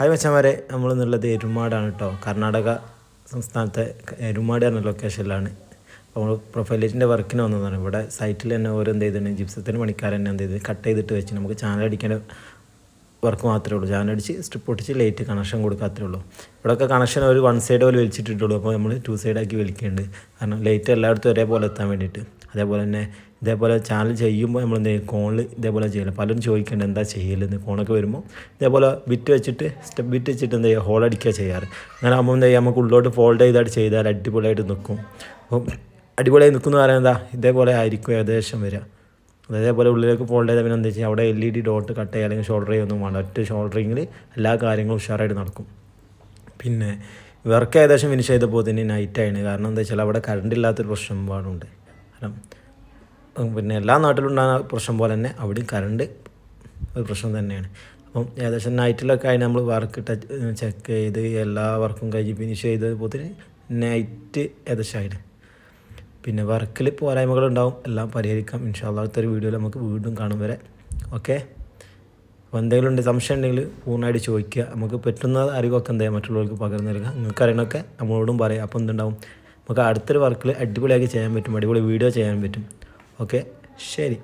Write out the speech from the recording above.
Hi മച്ചന്മാരെ നമ്മൾ എന്നുള്ളത് എരുമാടാണ് കേട്ടോ കർണാടക സംസ്ഥാനത്തെ എരുമാട് എന്ന ലൊക്കേഷനിലാണ് അപ്പോൾ നമ്മൾ പ്രൊഫൈലേറ്റിന്റെ വർക്കിന് വന്നതാണ്. ഇവിടെ സൈറ്റിൽ തന്നെ ഓരോ എന്ത് ചെയ്തിട്ടുണ്ട്? ജിപ്സത്തിന് പണിക്കാരൻ തന്നെ എന്ത് ചെയ്ത് കട്ട് ചെയ്തിട്ട് വെച്ച് നമുക്ക് ചാനൽ അടിക്കേണ്ട വർക്ക് മാത്രമേ ഉള്ളൂ. ചാനൽ അടിച്ച് സ്ട്രിപ്പ് പൊട്ടിച്ച് ലൈറ്റ് കണക്ഷൻ കൊടുക്കാത്തേ ഉള്ളൂ. ഇവിടെയൊക്കെ കണക്ഷൻ ഒരു വൺ സൈഡ് പോലെ വലിച്ചിട്ടിട്ടുള്ളൂ. അപ്പോൾ നമ്മൾ ടു സൈഡാക്കി വലിക്കുന്നുണ്ട് കാരണം ലൈറ്റ് എല്ലായിടത്തും ഒരേപോലെ എത്താൻ വേണ്ടിയിട്ട്. അതേപോലെ തന്നെ ഇതേപോലെ ചാനൽ ചെയ്യുമ്പോൾ നമ്മൾ എന്ത് ചെയ്യും കോണിൽ ഇതേപോലെ ചെയ്യില്ല പലരും ചോദിക്കേണ്ടത് എന്താ ചെയ്യലെന്ന് കോണൊക്കെ വരുമ്പോൾ ഇതേപോലെ ബിറ്റ് വെച്ചിട്ട് സ്റ്റെപ്പ് ബിറ്റ് വെച്ചിട്ട് എന്ത് ചെയ്യുക? ഹോളടിക്കുക ചെയ്യാറ്. അങ്ങനെ ആകുമ്പോൾ എന്താ ചെയ്യുക? നമുക്ക് ഉള്ളോട്ട് ഫോൾഡ് ചെയ്തായിട്ട് ചെയ്താൽ അടിപൊളിയായിട്ട് നിൽക്കും അപ്പം അടിപൊളിയായി നിൽക്കുന്ന പറയുന്നത് എന്താ? ഇതേപോലെ ആയിരിക്കും ഏകദേശം വരിക. അതേപോലെ ഉള്ളിലേക്ക് ഫോൾഡ് ചെയ്താൽ പിന്നെ എന്താ വെച്ചാൽ അവിടെ L E D dot cut ചെയ്യുക അല്ലെങ്കിൽ ഷോൾഡർ ചെയ്യൊന്നും വേണ്ട. ഒറ്റ ഷോൾഡറിങ്ങിൽ എല്ലാ കാര്യങ്ങളും ഉഷാറായിട്ട് നടക്കും. പിന്നെ വർക്ക് ഏകദേശം ഫിനിഷ് ചെയ്തപ്പോൾ തന്നെ ആയിരുന്നു കാരണം എന്താ വെച്ചാൽ അവിടെ കറണ്ട് ഇല്ലാത്തൊരു പ്രശ്നം പാടുണ്ട് കാരണം പിന്നെ എല്ലാ നാട്ടിലും ഉണ്ടാകുന്ന പ്രശ്നം പോലെ തന്നെ അവിടെയും കറണ്ട് ഒരു പ്രശ്നം തന്നെയാണ്. അപ്പം ഏകദേശം നൈറ്റിലൊക്കെ ആയി നമ്മൾ വർക്ക് ചെക്ക് ചെയ്ത് എല്ലാ വർക്കും കഴിഞ്ഞ് ഫിനിഷ് ചെയ്തപ്പോൾ നൈറ്റ് ഏകദേശം ആയിട്ട് പിന്നെ വർക്കിൽ പോരായ്മകളുണ്ടാവും എല്ലാം പരിഹരിക്കാം. ഇൻഷാല്ലാ അടുത്തൊരു വീഡിയോയിൽ നമുക്ക് വീണ്ടും കാണും വരെ. ഓക്കെ അപ്പോൾ എന്തെങ്കിലും ഉണ്ട് സംശയം ഉണ്ടെങ്കിൽ പൂർണമായിട്ട് ചോദിക്കുക. നമുക്ക് പറ്റുന്ന അറിവൊക്കെ എന്താ മറ്റുള്ളവർക്ക് പകർന്നു നൽകുക നിങ്ങൾക്ക് അറിയണമൊക്കെ നമ്മളോടും പറയാം. അപ്പോൾ എന്തുണ്ടാവും? നമുക്ക് അടുത്തൊരു വർക്കിൽ അടിപൊളിയാക്കി ചെയ്യാൻ പറ്റും അടിപൊളി വീഡിയോ ചെയ്യാൻ പറ്റും. ഓക്കെ ശരി.